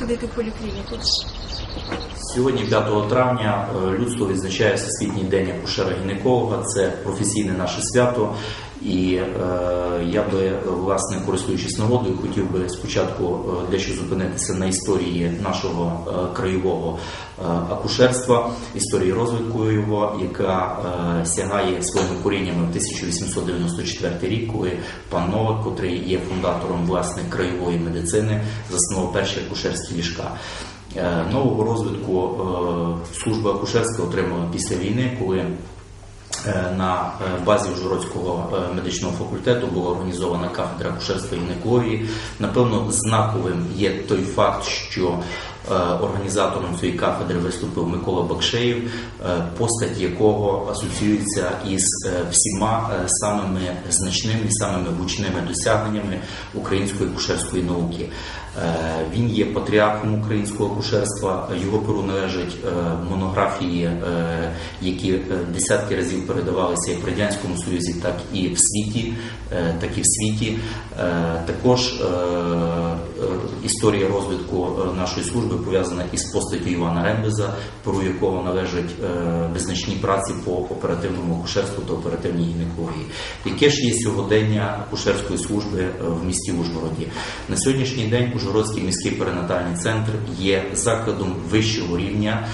descobri que o policlínico Сьогодні, 5 травня, е, людство відзначає Всесвітній день акушера-гінеколога. Це професійне наше свято. І е, я би, власне, користуючись нагодою, хотів би спочатку е, дещо зупинитися на історії нашого е, краєвого е, акушерства, історії розвитку його, яка е, сягає своїми коріннями в 1894 рік, коли пан Новак, котрий є фундатором власне краєвої медицини, заснував перші акушерські ліжка. Е, Нового розвитку е, служба акушерська отримала після війни, коли е, на базі Ужгородського медичного факультету була організована кафедра акушерства і гінекології. Напевно, знаковим є той факт, що організатором цієї кафедри виступив Микола Бакшеєв, е, постать якого асоціюється із е, всіма е, самими значними самими гучними досягненнями української акушерської науки. Е, Він є патріархом українського акушерства. Його перу належать е, монографії, е, які е, десятки разів передавалися як в радянському союзі, так і в світі, е, так і в світі. Е, Також е, е, історія розвитку е, нашої служби пов'язана із постаттю Івана Рембеза, перу якого належать е, визначні праці по оперативному акушерству та оперативній гінекології. Яке ж є сьогодення акушерської служби е, в місті Ужгороді? На сьогоднішній день Ужгородський міський перинатальний центр є закладом вищого рівня.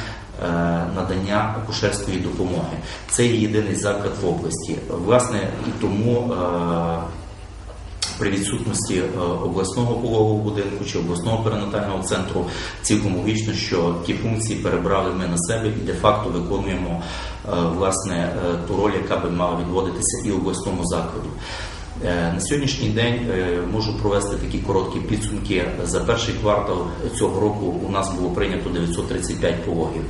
е, Надання акушерської допомоги це єдиний заклад в області. Власне, і тому при відсутності е, обласного пологового будинку чи обласного перинатального центру цілком логічно, що ті функції перебрали ми на себе і де-факто виконуємо е, власне е, ту роль, яка би мала відводитися і обласному закладу. На сьогоднішній день можу провести такі короткі підсумки. За перший квартал цього року у нас було прийнято 935 пологів.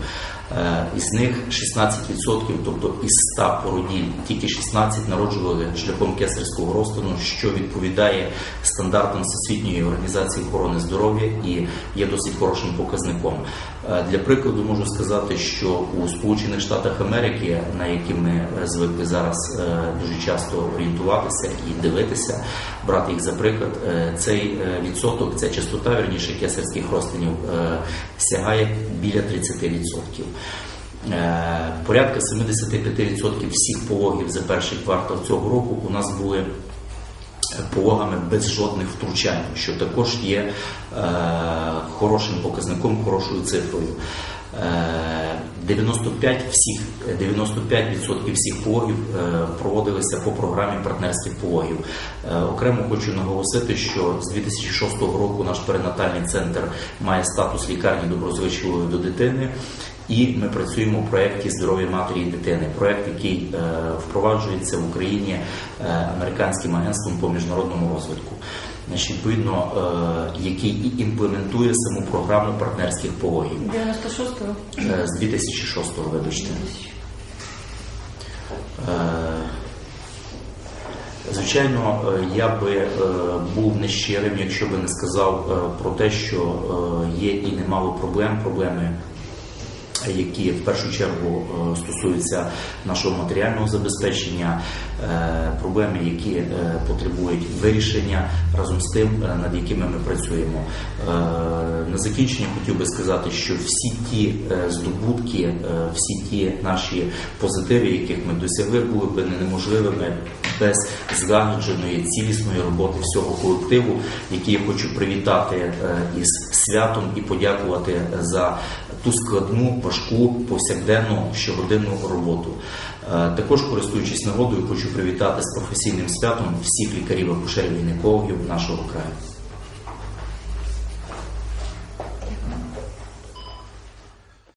Е, Із них 16%, тобто із 100 породіль, тільки 16 народжували шляхом кесарського розтину, що відповідає стандартам Всесвітньої організації охорони здоров'я і є досить хорошим показником. Е, Для прикладу можу сказати, що у Сполучених Штатах Америки, на які ми е, звикли зараз дуже часто орієнтуватися і дивитися, брати їх за приклад, цей відсоток, ця частота верніше кесарських розтинів сягає біля 30%. Е, Порядка 75% всіх пологів за перший квартал цього року у нас були е, пологами без жодних втручань, що також є е, хорошим показником, хорошою цифрою. Е, 95 всіх 95% всіх пологів е, проводилися по програмі партнерських пологів. Е, Окремо хочу наголосити, що з 2006 року наш перинатальний центр має статус лікарні доброзвичливої до дитини. І ми працюємо у проєкті здоров'я матері і дитини. Проєкт, який е, впроваджується в Україні е, американським агентством по міжнародному розвитку. Значить, відповідно, е, який і імплементує саму програму партнерських пологів 96-го? Е, з 2006-го, вибачте. Е, Звичайно, е, я би е, був нещирим, якщо би не сказав е, про те, що є і немало проблем, проблеми які в першу чергу е, стосуються нашого матеріального забезпечення, е, проблеми, які е, потребують вирішення разом з тим, над якими ми працюємо. На закінчення хотів би сказати, що всі ті здобутки, всі ті наші позитиви, яких ми досягли, були б неможливими без злагодженої цілісної роботи всього колективу, який я хочу привітати із святом і подякувати за ту складну, важку, повсякденну щогодинну роботу. Е, Також, користуючись нагодою, хочу привітати з професійним святом всіх лікарів акушерів гінекологів нашого краю.